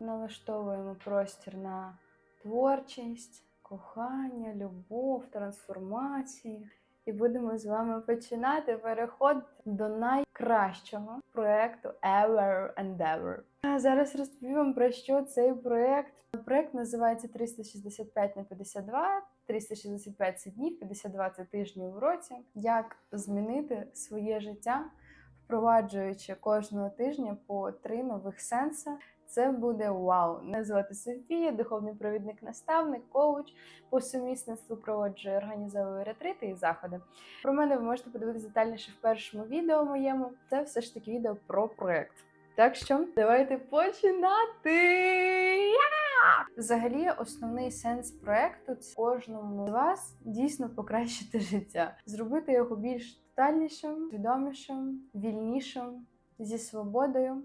налаштовуємо простір на творчість, кохання, любов, трансформації. І будемо з вами починати переход до найкращого проекту Ever and Ever. А зараз розповім вам про що цей проект. Проект називається 365 на 52. 365 це днів, 52 це тижні в році. Як змінити своє життя, впроваджуючи кожного тижня по три нових сенси. Це буде вау. Мене звати Софія, духовний провідник, наставник, коуч. По сумісництву проводжу організовую ретрити і заходи. Про мене ви можете подивитися детальніше в першому відео моєму. Це все ж таки відео про проект. Так що давайте починати. Взагалі, основний сенс проекту це кожному з вас дійсно покращити життя, зробити його більш тотальнішим, свідомішим, вільнішим, зі свободою.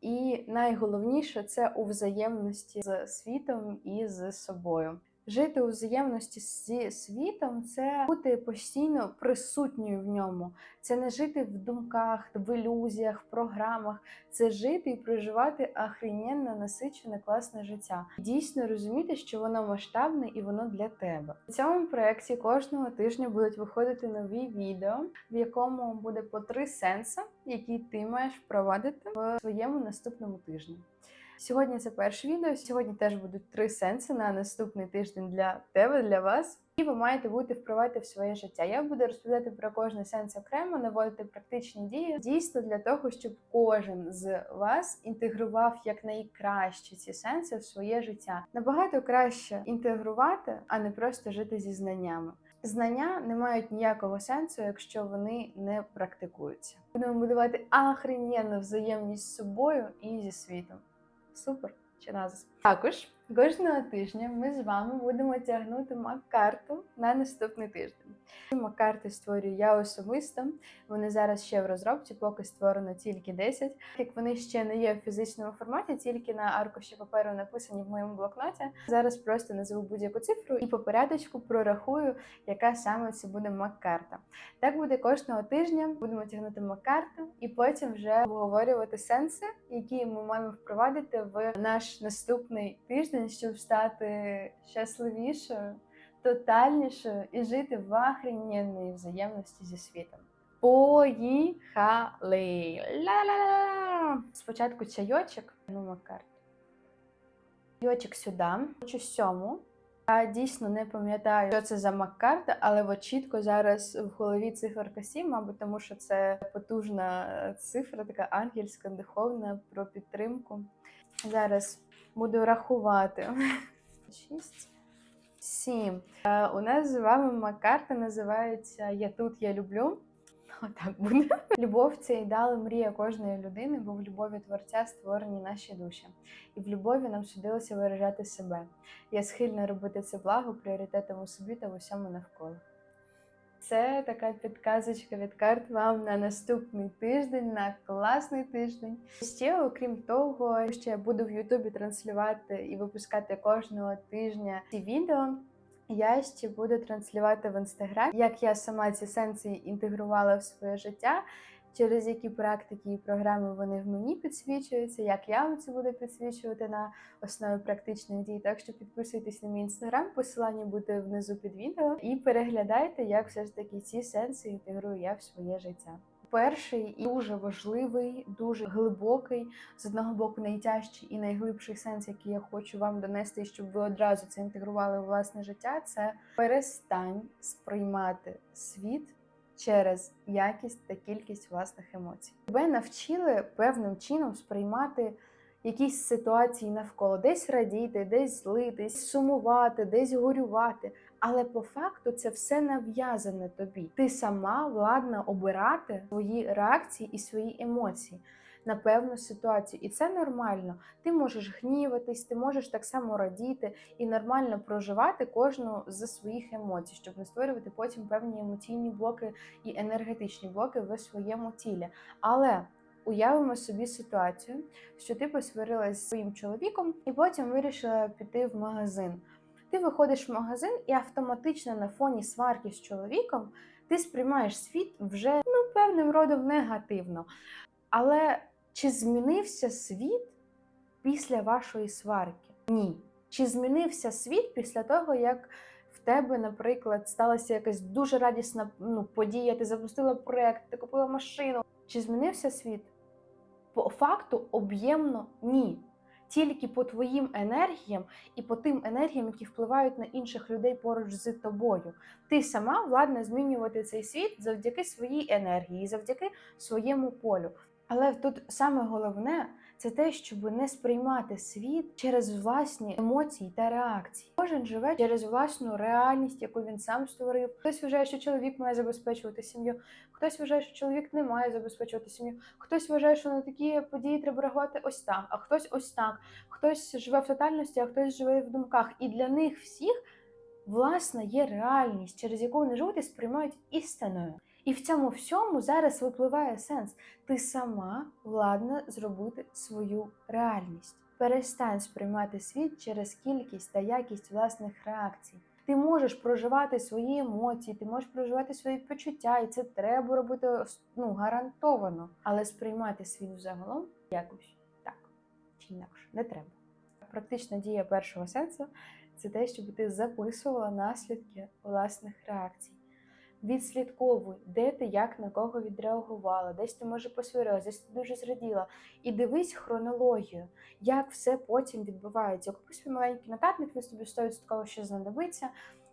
І найголовніше це у взаємності з світом і з собою. Жити у взаємності зі світом це бути постійно присутньою в ньому. Це не жити в думках, в ілюзіях, в програмах. Це жити і проживати охрененно насичене класне життя. Дійсно розуміти, що воно масштабне і воно для тебе. У цьому проєкті кожного тижня будуть виходити нові відео, в якому буде по три сенси, які ти маєш впровадити в своєму наступному тижні. Сьогодні це перше відео. Сьогодні теж будуть три сенси на наступний тиждень для тебе, для вас. І ви маєте бути впровадити в своє життя. Я буду розповідати про кожний сенс окремо, наводити практичні дії дійсно для того, щоб кожен з вас інтегрував якнайкраще ці сенси в своє життя. Набагато краще інтегрувати, а не просто жити зі знаннями. Знання не мають ніякого сенсу, якщо вони не практикуються. Будемо будувати охрененну взаємність з собою і зі світом. Супер чи назис. Також кожного тижня ми з вами будемо тягнути мак-карту на наступний тиждень. Мак-карти створюю я особисто. Вони зараз ще в розробці, поки створено тільки 10. Як вони ще не є в фізичному форматі, тільки на аркуші паперу написані в моєму блокноті. Зараз просто назву будь-яку цифру і по порядочку прорахую, яка саме це буде мак-карта. Так буде кожного тижня. Будемо тягнути мак-карту і потім вже обговорювати сенси, які ми маємо впровадити в наш наступний тиждень, щоб стати щасливішою, тотальнішою і жити в охрененній взаємності зі світом. Поїхали! Ла-ла-ла! Спочатку чайочок, ну макар. Чайочок сюди, хочу сьому. Я дійсно не пам'ятаю, що це за маккарта, але от чітко зараз в голові циферка 7, мабуть, тому що це потужна цифра, така ангельська, духовна про підтримку. Зараз буду рахувати. 6, 7. Е, У нас з вами маккарта називається Я тут, я люблю. Отак буде. Любов це ідеал і мрія кожної людини, бо в любові творця створені наші душі. І в любові нам судилося виражати себе. Я схильна робити це благо пріоритетом у собі та в усьому навколо. Це така підказочка від карт вам на наступний тиждень, на класний тиждень. Ще, окрім того, що я буду в Ютубі транслювати і випускати кожного тижня ці відео. Я ще буду транслювати в інстаграм, як я сама ці сенси інтегрувала в своє життя, через які практики і програми вони в мені підсвічуються, як я вам це буду підсвічувати на основі практичних дій. Так що підписуйтесь на мій інстаграм, посилання буде внизу під відео, і переглядайте, як все ж таки ці сенси інтегрую я в своє життя. Перший і дуже важливий, дуже глибокий, з одного боку, найтяжчий і найглибший сенс, який я хочу вам донести, щоб ви одразу це інтегрували у власне життя. Це перестань сприймати світ через якість та кількість власних емоцій. Тебе навчили певним чином сприймати. Якісь ситуації навколо десь радіти, десь злитись, сумувати, десь горювати. Але по факту це все нав'язане тобі. Ти сама владна обирати свої реакції і свої емоції на певну ситуацію. І це нормально. Ти можеш гніватись, ти можеш так само радіти і нормально проживати кожну з своїх емоцій, щоб не створювати потім певні емоційні блоки і енергетичні блоки в своєму тілі. Але Уявимо собі ситуацію, що ти посварилась з своїм чоловіком і потім вирішила піти в магазин. Ти виходиш в магазин і автоматично на фоні сварки з чоловіком ти сприймаєш світ вже ну, певним родом негативно. Але чи змінився світ після вашої сварки? Ні. Чи змінився світ після того, як в тебе, наприклад, сталася якась дуже радісна ну, подія, ти запустила проект, ти купила машину? Чи змінився світ? По факту об'ємно ні. Тільки по твоїм енергіям і по тим енергіям, які впливають на інших людей поруч з тобою. Ти сама владна змінювати цей світ завдяки своїй енергії, завдяки своєму полю. Але тут саме головне це те, щоб не сприймати світ через власні емоції та реакції. Кожен живе через власну реальність, яку він сам створив. Хтось вважає, що чоловік має забезпечувати сім'ю, хтось вважає, що чоловік не має забезпечувати сім'ю, хтось вважає, що на такі події треба реагувати ось так, а хтось ось так. Хтось живе в тотальності, а хтось живе в думках. І для них всіх власна є реальність, через яку вони живуть і сприймають істиною. І в цьому всьому зараз випливає сенс. Ти сама владна зробити свою реальність. Перестань сприймати світ через кількість та якість власних реакцій. Ти можеш проживати свої емоції, ти можеш проживати свої почуття, і це треба робити ну, гарантовано. Але сприймати світ взагалом якось так чи інакше не треба. Практична дія першого сенсу це те, щоб ти записувала наслідки власних реакцій. Відслідковуй, де ти як на кого відреагувала, десь ти може посварилась, десь ти дуже зраділа. І дивись хронологію, як все потім відбувається. Купи свій маленький нотатник, він тобі 100% ще знадобиться.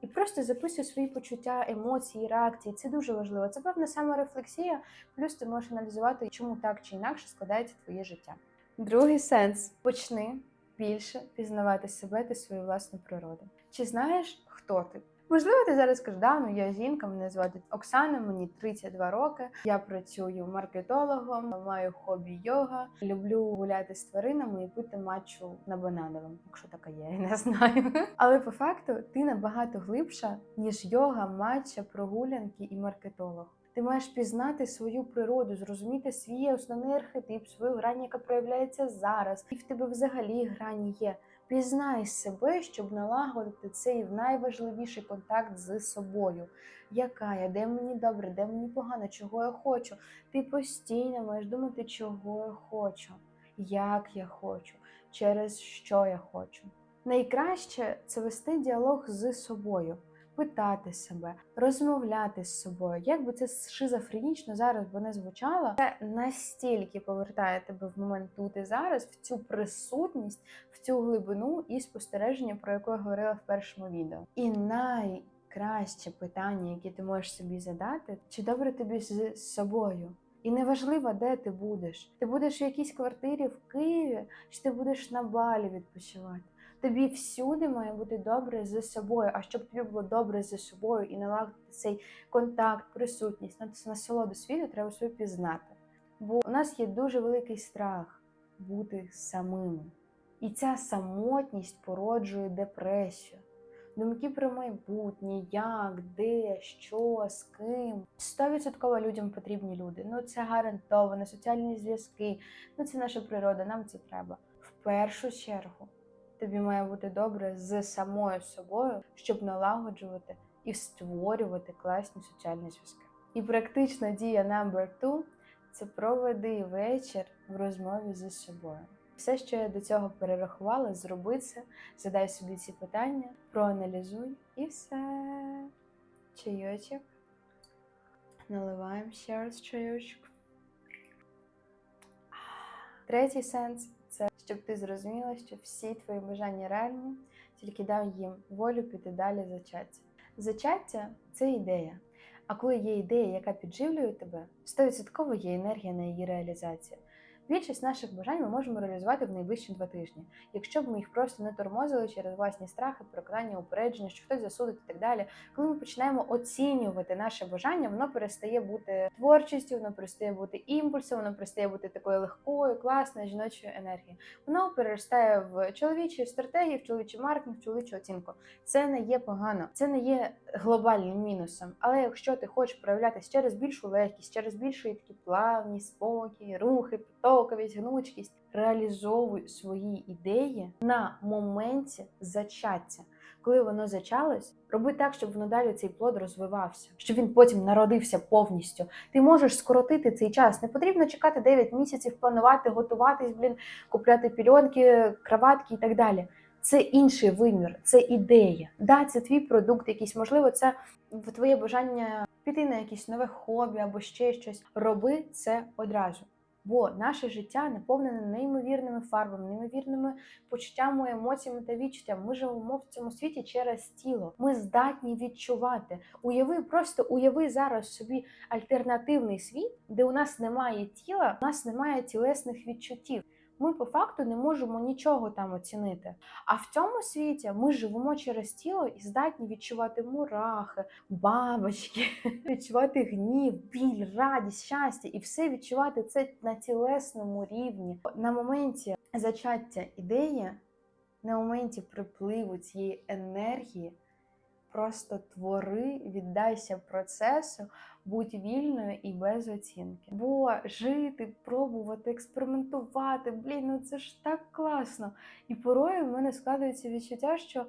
І просто записуй свої почуття, емоції, реакції. Це дуже важливо. Це певна саморефлексія, плюс ти можеш аналізувати, чому так чи інакше складається твоє життя. Другий сенс почни більше пізнавати себе та свою власну природу. Чи знаєш, хто ти? Можливо, ти зараз скажеш, да, ну я жінка, мене звати Оксана, мені 32 роки. Я працюю маркетологом, маю хобі йога, люблю гуляти з тваринами і пити матчу на банановому, якщо така є, я не знаю. Але по факту ти набагато глибша, ніж йога, матча, прогулянки і маркетолог. Ти маєш пізнати свою природу, зрозуміти свій основний архетип, свою грань, яка проявляється зараз, і в тебе взагалі грані є. Пізнай себе, щоб налагодити цей найважливіший контакт з собою. Яка я, де мені добре, де мені погано, чого я хочу. Ти постійно маєш думати, чого я хочу, як я хочу, через що я хочу. Найкраще це вести діалог з собою, питати себе, розмовляти з собою. Як би це шизофренічно зараз би не звучало, це настільки повертає тебе в момент тут і зараз, в цю присутність, в цю глибину і спостереження, про яке я говорила в першому відео. І найкраще питання, яке ти можеш собі задати, чи добре тобі з собою? І неважливо, де ти будеш. Ти будеш в якійсь квартирі в Києві, чи ти будеш на балі відпочивати. Тобі всюди має бути добре з собою. А щоб тобі було добре з собою і налагодити цей контакт, присутність, на насолоду світу, треба себе пізнати. Бо у нас є дуже великий страх бути самими. І ця самотність породжує депресію. Думки про майбутнє, як, де, що, з ким. Стовідсотково людям потрібні люди. Ну це гарантовано, соціальні зв'язки. Ну це наша природа, нам це треба. В першу чергу тобі має бути добре з самою собою, щоб налагоджувати і створювати класні соціальні зв'язки. І практична дія number two – це проведи вечір в розмові зі собою. Все, що я до цього перерахувала, зроби це, задай собі ці питання, проаналізуй і все. Чайочок. Наливаємо ще раз чайочок. Третій сенс щоб ти зрозуміла, що всі твої бажання реальні, тільки дав їм волю піти далі зачаття. Зачаття це ідея. А коли є ідея, яка підживлює тебе, 100% є енергія на її реалізацію. Більшість наших бажань ми можемо реалізувати в найближчі два тижні, якщо б ми їх просто не тормозили через власні страхи, переконання, упередження, що хтось засудить і так далі. Коли ми починаємо оцінювати наше бажання, воно перестає бути творчістю, воно перестає бути імпульсом, воно перестає бути такою легкою, класною жіночою енергією. Воно переростає в чоловічі стратегії, в чоловічий маркетинг, в чоловічу оцінку. Це не є погано, це не є глобальним мінусом. Але якщо ти хочеш проявлятися через більшу легкість, через більшу такі плавні, спокій, рухи, потоковість, гнучкість, реалізовуй свої ідеї на моменті зачаття. коли воно зачалось, роби так, щоб воно далі цей плод розвивався, щоб він потім народився повністю. Ти можеш скоротити цей час. Не потрібно чекати 9 місяців, планувати, готуватись, блін, купляти пільонки, краватки і так далі. Це інший вимір, це ідея. Да, це твій продукт, якийсь, можливо, це твоє бажання піти на якесь нове хобі або ще щось. Роби це одразу. Бо наше життя наповнене неймовірними фарбами, неймовірними почуттями, емоціями та відчуттями. Ми живемо в цьому світі через тіло. Ми здатні відчувати. Уяви, просто уяви зараз собі альтернативний світ, де у нас немає тіла, у нас немає тілесних відчуттів. Ми по факту не можемо нічого там оцінити. А в цьому світі ми живемо через тіло і здатні відчувати мурахи, бабочки, відчувати гнів, біль, радість, щастя, і все відчувати це на тілесному рівні. На моменті зачаття ідеї, на моменті припливу цієї енергії. Просто твори, віддайся процесу, будь вільною і без оцінки. Бо жити, пробувати, експериментувати, блін, ну це ж так класно. І порою в мене складається відчуття, що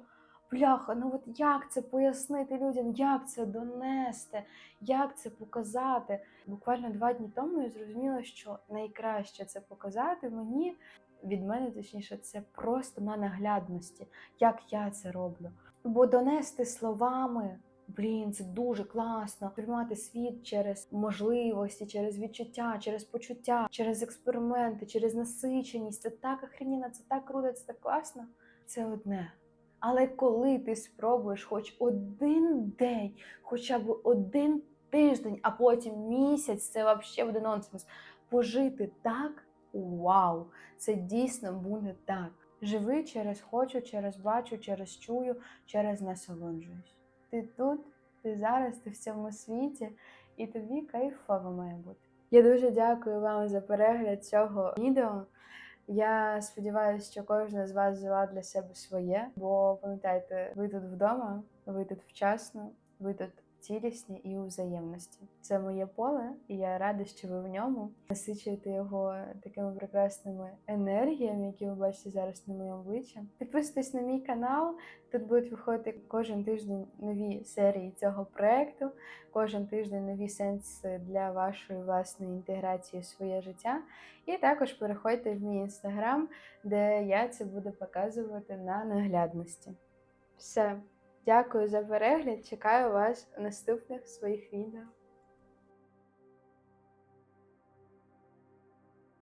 бляха, ну от як це пояснити людям, як це донести, як це показати. Буквально два дні тому я зрозуміла, що найкраще це показати мені. Від мене точніше, це просто на наглядності, як я це роблю. Бо донести словами, блін, це дуже класно. Приймати світ через можливості, через відчуття, через почуття, через експерименти, через насиченість. Це так охрененно, це так круто, це так класно. Це одне. Але коли ти спробуєш хоч один день, хоча б один тиждень, а потім місяць, це взагалі буде нонсенс. Пожити так, вау! Це дійсно буде так. Живи через хочу, через бачу, через чую, через насолоджуюсь. Ти тут, ти зараз, ти в цьому світі, і тобі кайфово має бути. Я дуже дякую вам за перегляд цього відео. Я сподіваюся, що кожна з вас взяла для себе своє, бо пам'ятайте, ви тут вдома, ви тут вчасно, ви тут цілісні і у взаємності. Це моє поле, і я рада, що ви в ньому насичуєте його такими прекрасними енергіями, які ви бачите зараз на моєму обличчі. Підписуйтесь на мій канал. Тут будуть виходити кожен тиждень нові серії цього проекту, кожен тиждень нові сенси для вашої власної інтеграції в своє життя. І також переходьте в мій інстаграм, де я це буду показувати на наглядності. Все. Дякую за перегляд. Чекаю вас у наступних своїх відео.